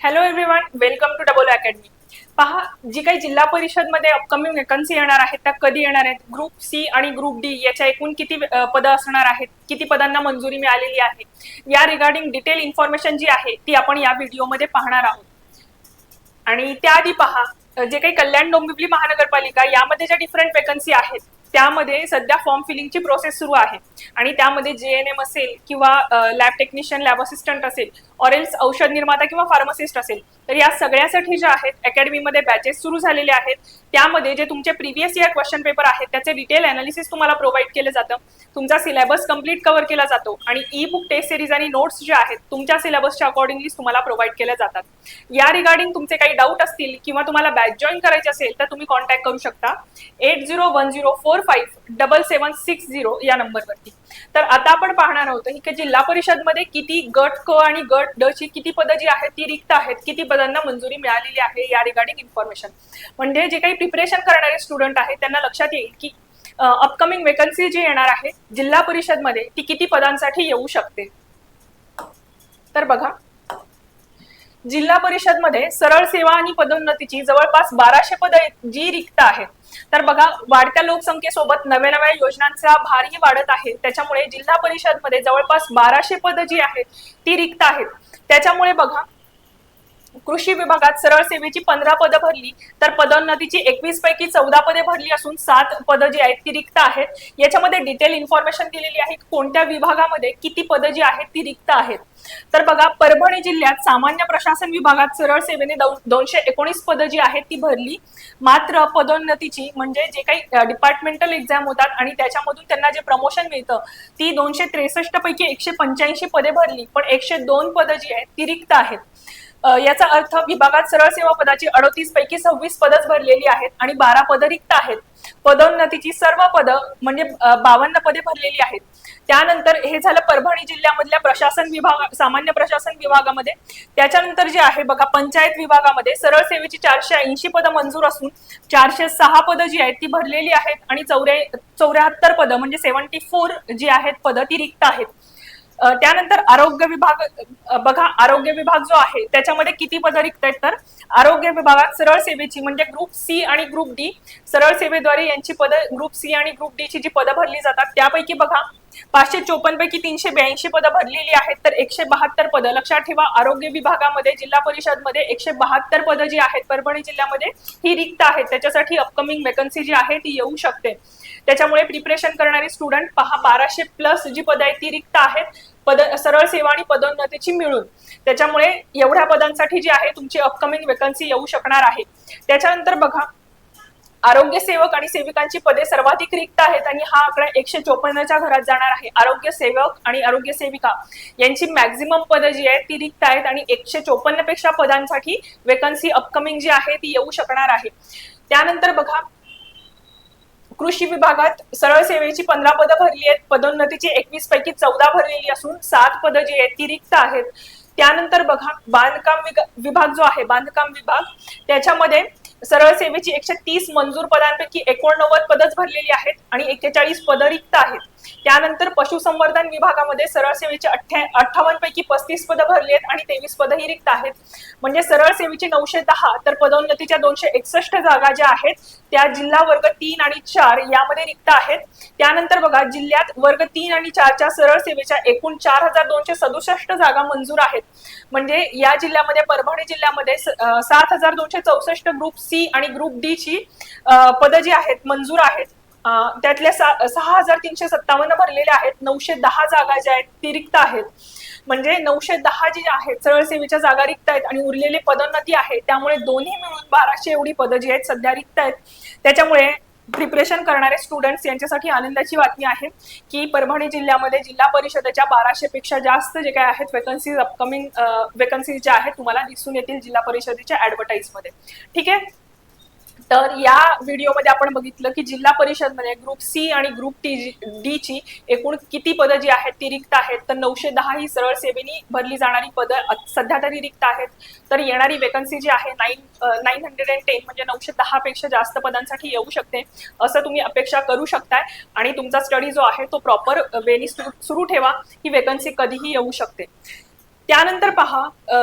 Hello everyone welcome to double academy पहा जी काही जिल्हा परिषदमध्ये अपकमिंग वेकन्सी येणार आहेत त्या कधी येणार आहेत? ग्रुप सी आणि ग्रुप डी याच्या एकूण किती पदं असणार आहेत? किती पदांना मंजुरी मिळालेली आहे? या रिगार्डिंग डिटेल इन्फॉर्मेशन जी आहे ती आपण या व्हिडिओमध्ये पाहणार आहोत. आणि त्याआधी पहा जे काही कल्याण डोंबिवली महानगरपालिका यामध्ये ज्या डिफरंट वेकन्सी आहेत त्यामध्ये सध्या फॉर्म फिलिंगची प्रोसेस सुरू आहे. आणि त्यामध्ये जे एन एम असेल किंवा लॅब टेक्निशियन लॅब असिस्टंट असेल ऑरेल्स औषध निर्माता किंवा फार्मासिस्ट असेल तर या सगळ्यासाठी ज्या आहेत अकॅडमीमध्ये बॅचेस सुरू झालेले आहेत. त्यामध्ये जे तुमचे प्रिव्हियस इयर क्वेश्चन पेपर आहेत त्याचे डिटेल अनालिसिस तुम्हाला प्रोव्हाइड केलं जातं. तुमचा सिलेबस कंप्लीट कव्हर केला जातो आणि ई बुक टेस्ट सिरीज आणि नोट्स जे आहेत तुमच्या सिलेबसच्या अकॉर्डिंगली तुम्हाला प्रोव्हाइड केल्या जातात. या रिगार्डिंग तुमचे काही डाऊट असतील किंवा तुम्हाला बॅच जॉईन करायचे असेल तर तुम्ही कॉन्टॅक्ट करू शकता. Eight zero one zero four five double seven six zero या नंबरवरती. तर आता आपण पाहणार आहोत की जिल्हा परिषदमध्ये किती गट क आणि गट ड ची किती पदं जी आहेत ती रिक्त आहेत किती पदांना मंजुरी मिळालेली आहे या रिगार्डिंग इन्फॉर्मेशन म्हणजे जे काही प्रिपरेशन करणारे स्टुडंट आहेत त्यांना लक्षात येईल की अपकमिंग वेकन्सी जी येणार आहे जिल्हा परिषदमध्ये ती किती पदांसाठी येऊ शकते. तर बघा जिल्हा परिषदमध्ये सरळ सेवा आणि पदोन्नतीची जवळपास बाराशे पद जी रिक्त आहेत. तर बघा वाढत्या लोकसंख्येसोबत नव्या नव्या योजनांचा भारही वाढत आहे. त्याच्यामुळे जिल्हा परिषदमध्ये जवळपास बाराशे पद जी आहेत ती रिक्त आहेत. त्याच्यामुळे बघा कृषी विभागात सरळ सेवेची पंधरा पदं भरली तर पदोन्नतीची एकवीस पैकी चौदा पदे भरली असून सात पदं जी आहेत ती रिक्त आहेत. याच्यामध्ये डिटेल इन्फॉर्मेशन दिलेली आहे कोणत्या विभागामध्ये किती पदं जी आहेत ती रिक्त आहेत. तर बघा परभणी जिल्ह्यात सामान्य प्रशासन विभागात सरळ सेवेने दोनशे एकोणीस पदं जी आहेत ती भरली. मात्र पदोन्नतीची म्हणजे जे काही डिपार्टमेंटल एक्झाम होतात आणि त्याच्यामधून त्यांना जे प्रमोशन मिळतं ती दोनशे त्रेसष्ट पैकी एकशे पंच्याऐंशी पदे भरली. पण एकशे दोन पदं जी आहेत ती रिक्त आहेत. याचा अर्थ विभागात सरळ सेवा पदाची अडोतीस पैकी सव्वीस पदच भरलेली आहेत आणि बारा पद रिक्त आहेत. पदोन्नतीची सर्व पदं म्हणजे बावन्न पदे भरलेली आहेत. त्यानंतर हे झालं परभणी जिल्ह्यामधल्या प्रशासन विभाग सामान्य प्रशासन विभागामध्ये. त्याच्यानंतर जे आहे बघा पंचायत विभागामध्ये सरळ सेवेची चारशे ऐंशी पदं मंजूर असून चारशे सहा पदं जी आहेत ती भरलेली आहेत आणि चौऱ्या चौऱ्याहत्तर पदं म्हणजे सेव्हन्टी फोर जी आहेत पदं ती रिक्त आहेत. त्यानंतर आरोग्य विभाग बघा आरोग्य विभाग जो आहे त्याच्यामध्ये किती पदं रिक्त आहेत तर? आरोग्य विभागात सरळ सेवेची म्हणजे ग्रुप सी आणि ग्रुप डी सरळ सेवेद्वारे यांची पदं ग्रुप सी आणि ग्रुप डी ची जी पदं भरली जातात त्यापैकी बघा पाचशे चोपन्न पैकी तीनशे ब्याऐंशी पदं भरलेली आहेत. तर एकशे बहात्तर पदं. लक्षात ठेवा आरोग्य विभागामध्ये जिल्हा परिषदमध्ये एकशे बहात्तर पदं जी आहेत परभणी जिल्ह्यामध्ये ही रिक्त आहेत. त्याच्यासाठी अपकमिंग वेकन्सी जी आहे ती येऊ शकते. त्याच्यामुळे प्रिपरेशन करणारे स्टुडंट पहा बाराशे प्लस जी पदं आहेत ती रिक्त आहेत. पद सरळ सेवा आणि पदोन्नतीची मिळून. त्याच्यामुळे एवढ्या पदांसाठी जी आहे तुमची अपकमिंग वेकन्सी येऊ शकणार आहे. त्याच्यानंतर बघा आरोग्य सेवक आणि सेविकांची पदे सर्वाधिक रिक्त आहेत आणि हा आकडा एकशे चोपन्नच्या घरात जाणार आहे. आरोग्य सेवक आणि आरोग्य सेविका यांची मॅक्झिमम पदं जी आहेत ती रिक्त आहेत आणि एकशे चोपन्नपेक्षा पदांसाठी वेकन्सी अपकमिंग जी आहे ती येऊ शकणार आहे. त्यानंतर बघा कृषी विभागात सरळ सेवेची पंधरा पदं भरली आहेत. पदोन्नतीची एकवीस पैकी चौदा भरलेली असून सात पदं जी आहेत ती रिक्त आहेत. त्यानंतर बघा बांधकाम विभाग जो आहे बांधकाम विभाग त्याच्यामध्ये सरळ सेवेची एकशे तीस मंजूर पदांपैकी एकोणनव्वद पदच भरलेली आहेत आणि एक्केचाळीस पदं रिक्त आहेत. त्यानंतर पशुसंवर्धन विभागामध्ये सरळ सेवेचे अठ्ठ्या अठ्ठावन्न पैकी पस्तीस पदं भरली आहेत आणि तेवीस पदं ही रिक्त आहेत. म्हणजे सरळ सेवेचे नऊशे दहा तर पदोन्नतीच्या दोनशे एकसष्ट जागा ज्या आहेत त्या जिल्हा वर्ग तीन आणि चार यामध्ये रिक्त आहेत. त्यानंतर बघा जिल्ह्यात वर्ग तीन आणि चारच्या सरळ सेवेच्या एकूण चार हजार दोनशे सदुसष्ट जागा मंजूर आहेत. म्हणजे या जिल्ह्यामध्ये परभणी जिल्ह्यामध्ये सात हजार दोनशे चौसष्ट ग्रुप सी आणि ग्रुप डी ची पदं जी आहेत मंजूर आहेत. त्यातल्या सहा हजार तीनशे सत्तावन्न भरलेल्या आहेत. नऊशे दहा जागा ज्या आहेत ती रिक्त आहेत. म्हणजे नऊशे दहा जी आहेत सरळ सेवेच्या जागा रिक्त आहेत आणि उरलेले पदोन्नती आहे त्यामुळे दोन्ही मिळून बाराशे एवढी पदं जी आहेत सध्या रिक्त आहेत. त्याच्यामुळे प्रिपरेशन करणारे स्टुडंट्स यांच्यासाठी आनंदाची बातमी आहे की परभणी जिल्ह्यामध्ये जिल्हा परिषदेच्या बाराशे पेक्षा जास्त जे काय आहेत वेकन्सीज अपकमिंग वेकन्सीज ज्या आहेत तुम्हाला दिसून येतील जिल्हा परिषदेच्या ऍडव्हर्टाईजमध्ये. ठीक आहे? तर या व्हिडिओमध्ये आपण बघितलं की जिल्हा परिषद म्हणजे ग्रुप सी आणि ग्रुप टी डी ची एकूण किती पदं जी आहेत ती रिक्त आहेत. तर नऊशे दहा ही सरळ सेवेनी भरली जाणारी पदं सध्या तरी रिक्त आहेत. तर येणारी वेकन्सी जी आहे nine nine hundred and ten म्हणजे नऊशे दहा पेक्षा जास्त पदांसाठी येऊ शकते. असं तुम्ही अपेक्षा करू शकताय. आणि तुमचा स्टडी जो आहे तो प्रॉपर वेनी सुरू ठेवा. ही वेकन्सी कधीही येऊ शकते. त्यानंतर पहा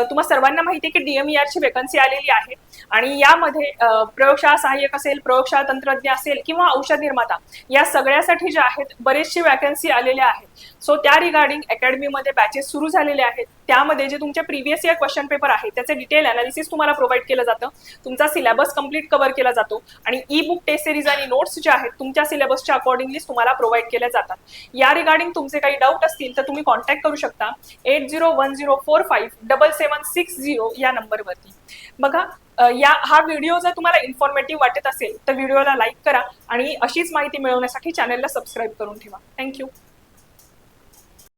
तुम्हा सर्वांना माहिती आहे की डीएमईआरची वेकन्सी आलेली आहे. आणि यामध्ये प्रयोगशाळा सहाय्यक असेल प्रयोगशाळा तंत्रज्ञ असेल किंवा औषध निर्माता या सगळ्यासाठी ज्या आहेत बरेचशी वॅकन्सी आलेल्या आहेत. सो त्या रिगार्डिंग अकॅडमीमध्ये बॅचेस सुरू झालेले आहेत. त्यामध्ये जे तुमचे प्रिव्हियस इयर क्वेश्चन पेपर आहे त्याचे डिटेल अनालिसिस तुम्हाला प्रोव्हाइड केलं जातं. तुमचा सिलेबस कंप्लीट कव्हर केला जातो. आणि ई बुक टेस्ट सिरीज आणि नोट्स जे आहेत तुमच्या सिलेबसच्या अकॉर्डिंगली तुम्हाला प्रोव्हाइड केल्या जातात. या रिगार्डिंग तुमचे काही डाऊट असतील तर तुम्ही कॉन्टॅक्ट करू शकता. Eight zero one zero four five double seven six zero या नंबरवरती. बघा या हा व्हिडिओ जर तुम्हाला इन्फॉर्मेटिव्ह वाटत असेल तर व्हिडिओला लाईक करा आणि अशीच माहिती मिळवण्यासाठी चॅनलला सबस्क्राईब करून ठेवा. थँक्यू